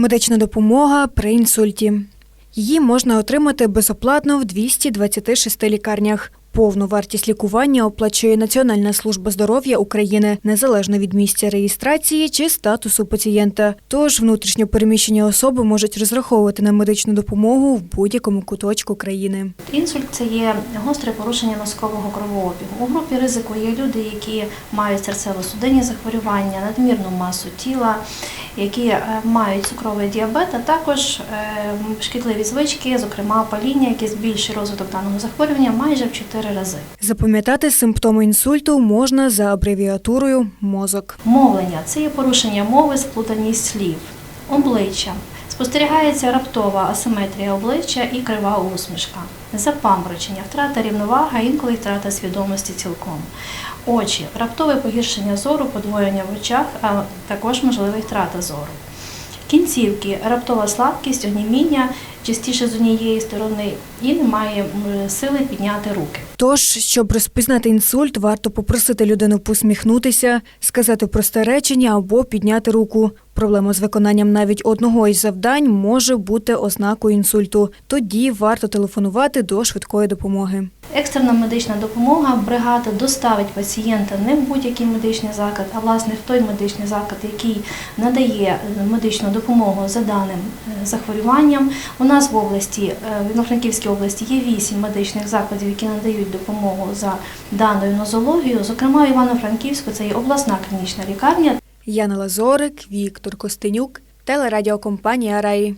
Медична допомога при інсульті. Її можна отримати безоплатно в 226 лікарнях. Повну вартість лікування оплачує Національна служба здоров'я України незалежно від місця реєстрації чи статусу пацієнта. Тож внутрішньо переміщені особи можуть розраховувати на медичну допомогу в будь-якому куточку країни. Інсульт це є гостре порушення носкового кровообігу. У групі ризику є люди, які мають серцево-судинні захворювання, надмірну масу тіла, які е, мають цукровий діабет, а також е, шкідливі звички, зокрема паління, яке збільшує розвиток даного захворювання майже в 4 рази. Запам'ятати симптоми інсульту можна за абревіатурою мозок. Мовлення це є порушення мови, сплутаність слів, обличчя. Спостерігається раптова асиметрія обличчя і крива усмішка, запаморочення, втрата рівноваги, інколи втрата свідомості цілком. Очі, раптове погіршення зору, подвоєння в очах, а також можлива втрата зору. Кінцівки, раптова слабкість, оніміння, частіше з однієї сторони, і не має сили підняти руки. Тож, щоб розпізнати інсульт, варто попросити людину посміхнутися, сказати просте речення або підняти руку. Проблема з виконанням навіть одного із завдань може бути ознакою інсульту. Тоді варто телефонувати до швидкої допомоги. Екстрена медична допомога бригада доставить пацієнта не в будь-який медичний заклад, а власне в той медичний заклад, який надає е, медичну допомогу за даним е, захворюванням. У нас в області, е, в Івано-Франківській області, є вісім медичних закладів, які надають допомогу за даною нозологією. Зокрема, Івано-Франківську це є обласна клінічна лікарня. Яна Лазорик, Віктор Костенюк, телерадіокомпанія Раї.